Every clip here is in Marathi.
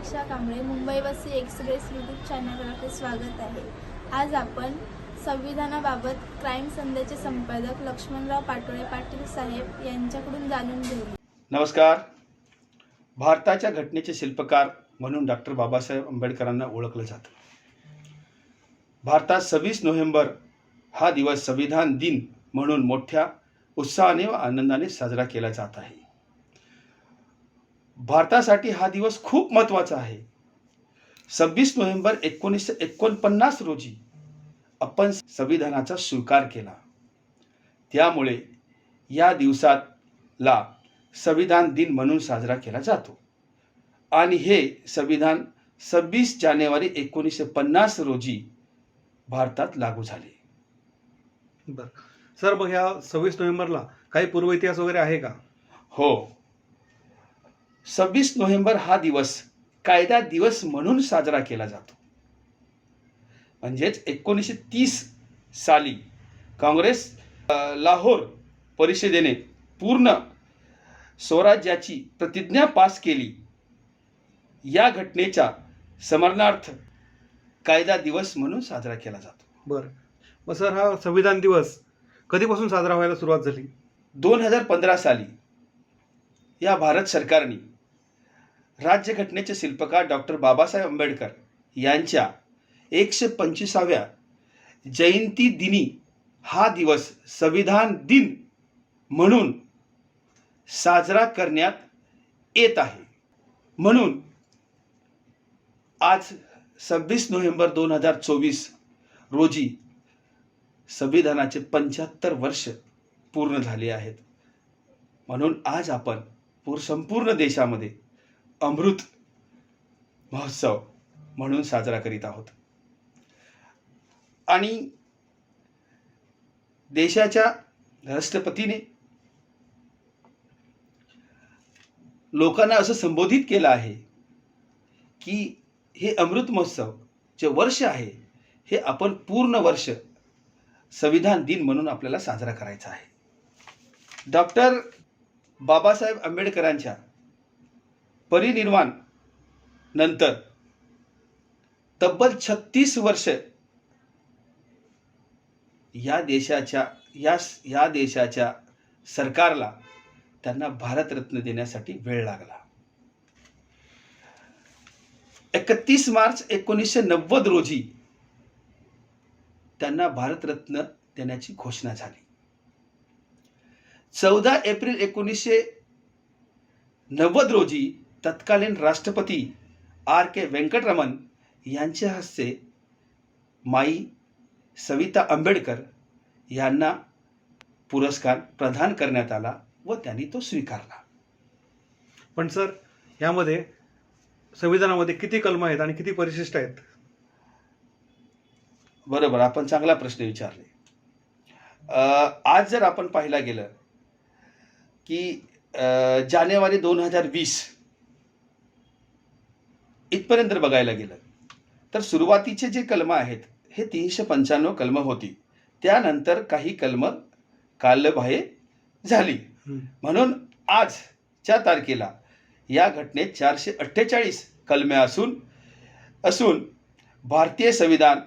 प्रतीक्षा कांबळे मुंबईवासी एक्सप्रेस यूट्यूब चॅनलवर आपले स्वागत आहे. आज आपण संविधानाबाबत क्राईम संध्याचे संपादक लक्ष्मणराव पाटोळे पाटील साहेब यांच्याकडून जाणून घेऊ. नमस्कार. भारताच्या घटनेचे शिल्पकार म्हणून डॉक्टर बाबासाहेब आंबेडकरांना ओळखलं जातं. भारतात सव्वीस नोव्हेंबर हा दिवस संविधान दिन म्हणून मोठ्या उत्साहाने व आनंदाने साजरा केला जात आहे. भारतासाठी हा दिवस खूप महत्त्वाचा आहे. सव्वीस नोव्हेंबर एकोणीसशे एकोणपन्नास रोजी आपण संविधानाचा स्वीकार केला. त्यामुळे या दिवसाला संविधान दिन म्हणून साजरा केला जातो. आणि हे संविधान सव्वीस जानेवारी एकोणीसशे पन्नास रोजी भारतात लागू झाले. बर. सर मग ह्या सव्वीस नोव्हेंबरला काही पूर्व इतिहास वगैरे आहे का? हो. सव्वीस नोव्हेंबर हा दिवस कायदा दिवस म्हणून साजरा केला जातो. म्हणजेच एकोणीसशे तीस साली काँग्रेस लाहोर परिषदेने पूर्ण स्वराज्याची प्रतिज्ञा पास केली. या घटनेच्या स्मरणार्थ कायदा दिवस म्हणून साजरा केला जातो. बर. मग सर हा संविधान दिवस कधीपासून साजरा व्हायला सुरुवात झाली? दोन हजार पंधरा साली या भारत सरकारने राज्यघटनेचे शिल्पकार डॉक्टर बाबासाहेब आंबेडकर यांच्या एकशे पंचवीसाव्या जयंती दिनी हा दिवस संविधान दिन म्हणून साजरा करण्यात येत आहे. म्हणून आज सव्वीस नोव्हेंबर दोन हजार चोवीस रोजी संविधानाचे पंच्याहत्तर वर्ष पूर्ण झाले आहेत. म्हणून आज आपण पूर संपूर्ण देशामध्ये अमृत महोत्सव म्हणून साजरा करीत आहोत. आणि देशाच्या राष्ट्रपतीने लोकांना असं संबोधित केलं आहे की हे अमृत महोत्सव जे वर्ष आहे हे आपण पूर्ण वर्ष संविधान दिन म्हणून आपल्याला साजरा करायचा आहे. डॉक्टर बाबासाहेब आंबेडकरांच्या परिनिर्वाण नंतर. तब्बल छत्तीस वर्ष या देशाच्या या या देशाच्या सरकारला त्यांना भारतरत्न देण्यासाठी वेळ लागला. एकतीस मार्च एकोणीसशे नव्वद रोजी त्यांना भारतरत्न देण्याची घोषणा झाली. चौदा एप्रिल एकोणीसशे नव्वद रोजी तत्कालीन राष्ट्रपती आर के व्यंकटरमण यांच्या हस्ते माई सविता आंबेडकर यांना पुरस्कार प्रदान करण्यात आला व त्यांनी तो स्वीकारला. पण सर यामध्ये संविधानामध्ये किती कलम आहेत आणि किती परिशिष्ट आहेत? बरोबर आपण चांगला प्रश्न विचारले. आज जर आपण पाहायला गेलं की जानेवारी दोन हजार वीस इथपर्यंत बघायला गेलं तर सुरुवातीचे जे कलम आहेत हे तीनशे पंच्याण्णव कलम होती. त्यानंतर काही कलम कालबाह्य झाली. म्हणून आजच्या तारखेला या घटनेत चारशे अठ्ठेचाळीस कलमे असून असून भारतीय संविधान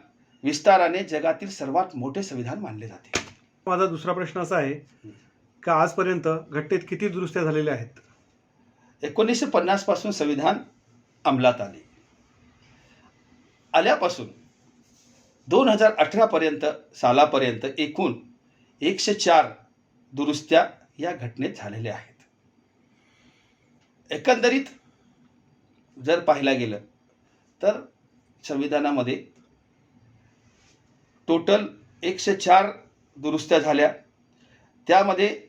विस्ताराने जगातील सर्वात मोठे संविधान मानले जाते. माझा दुसरा प्रश्न असा आहे का आजपर्यंत घटनेत किती दुरुस्त्या झालेल्या आहेत? एकोणीसशे पन्नासपासून संविधान अंमलात आले. आल्यापासून दोन हजार अठरापर्यंत सालापर्यंत एकूण एकशे चार दुरुस्त्या या घटनेत झालेल्या आहेत. एकंदरीत जर पाहायला गेलं तर संविधानामध्ये टोटल एकशे चार दुरुस्त्या झाल्या. त्यामध्ये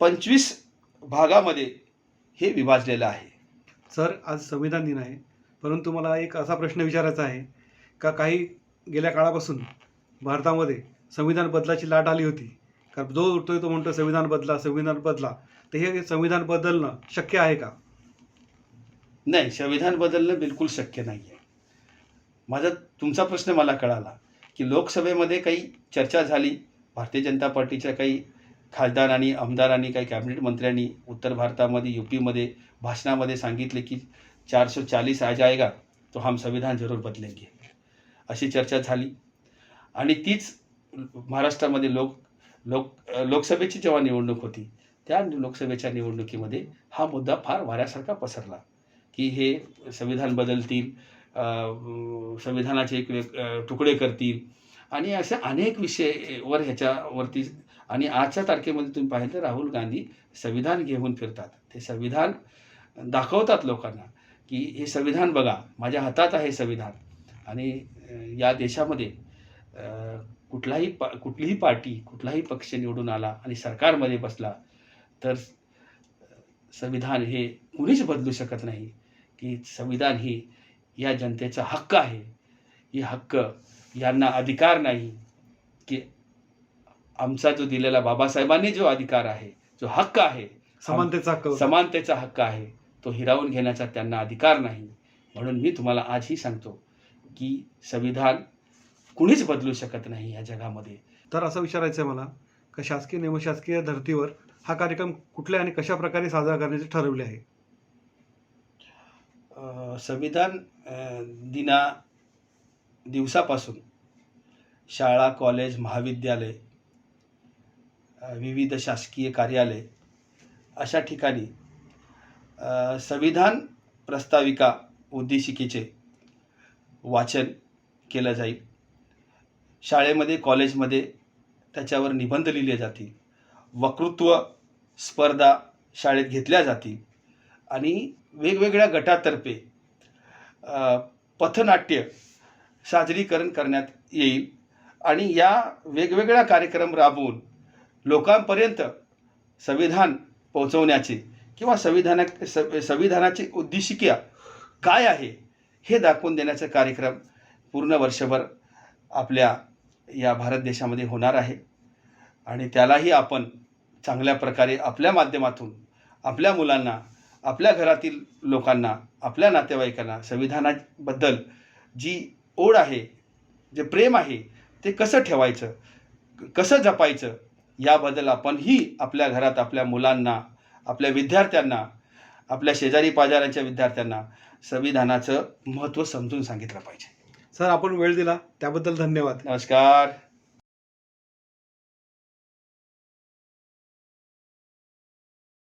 पंचवीस भागामध्ये हे विभाजलेलं आहे. सर आज संविधान दिन आहे. परंतु मला एक असा प्रश्न विचारायचा आहे का काही गेल्या काळापासून भारतामध्ये संविधान बदलाची लाट आली होती. कारण जो उठतोय तो म्हणतो संविधान बदला संविधान बदला. तर हे संविधान बदलणं शक्य आहे का? नाही संविधान बदलणं बिलकुल शक्य नाही आहे माझा तुमचा प्रश्न मला कळाला की लोकसभेमध्ये काही चर्चा झाली भारतीय जनता पार्टीच्या काही खासदारांनी आमदारांनी काही कॅबिनेट मंत्र्यांनी उत्तर भारतामध्ये यू पीमध्ये भाषणामध्ये सांगितले की चारशे चाळीस आज आ जाएगा तो हम संविधान जरूर बदलेंगे. अशी चर्चा झाली. आणि तीच महाराष्ट्रामध्ये लोक लोक लोकसभेची जेव्हा निवडणूक होती त्या लोकसभेच्या निवडणुकीमध्ये हा मुद्दा फार वाऱ्यासारखा पसरला की हे संविधान बदलतील संविधानाचे एक तुकडे करतील. आणि असे अनेक विषयवर ह्याच्यावरती आणि आजच्या तारखेमध्ये तुम्ही पाहिलं तर राहुल गांधी संविधान घेऊन फिरतात. ते संविधान दाखवतात लोकांना की हे संविधान बघा माझ्या हातात आहे संविधान. आणि या देशामध्ये कुठलाही पा कुठलीही पार्टी कुठलाही पक्ष निवडून आला आणि सरकारमध्ये बसला तर संविधान हे कुणीच बदलू शकत नाही की संविधान ही या जनतेचा हक्क आहे. ही हक्क यांना अधिकार नाही की आमचा जो दिलेला बाबासाहेबांनी जो अधिकार आहे जो हक्क आहे समानतेचा हक्क. समानतेचा हक्क आहे तो हिरावून घेण्याचा त्यांना अधिकार नाही. म्हणून मी तुम्हाला आजही सांगतो की संविधान कुणीच बदलू शकत नाही या जगामध्ये. तर असं विचारायचं आहे मला का शासकीय निमशासकीय धर्तीवर हा कार्यक्रम कुठल्या आणि कशा प्रकारे साजरा करण्याचे ठरवले आहे? संविधान दिना दिवसापासून शाळा कॉलेज महाविद्यालय विविध शासकीय कार्यालय अशा ठिकाणी संविधान प्रस्ताविका उद्देशिकेचे वाचन केलं जाईल. शाळेमध्ये कॉलेजमध्ये त्याच्यावर निबंध लिहिले जातील. वक्तृत्व स्पर्धा शाळेत घेतल्या जातील. आणि वेगवेगळ्या गटातर्फे पथनाट्य सादरीकरण करण्यात येईल. आणि या वेगवेगळ्या कार्यक्रम राबवून लोकांपर्यंत संविधान पोहोचवण्याचे किंवा संविधाना स- संविधानाची उद्देशिका काय आहे हे दाखवून देण्याचा कार्यक्रम पूर्ण वर्षभर आपल्या या भारत देशामध्ये होणार आहे. आणि त्यालाही आपण चांगल्या प्रकारे आपल्या माध्यमातून आपल्या मुलांना आपल्या घरातील लोकांना आपल्या नातेवाईकांना संविधानाबद्दल जी ओढ आहे जे प्रेम आहे ते कसं ठेवायचं कसं जपायचं याबद्दल आपणही आपल्या घरात आपल्या मुलांना आपल्या विद्यार्थ्यांना आपल्या शेजारी पाजारांच्या विद्यार्थ्यांना संविधानाचं महत्त्व समजून सांगितलं पाहिजे. सर आपण वेळ दिला. त्याबद्दल धन्यवाद. नमस्कार.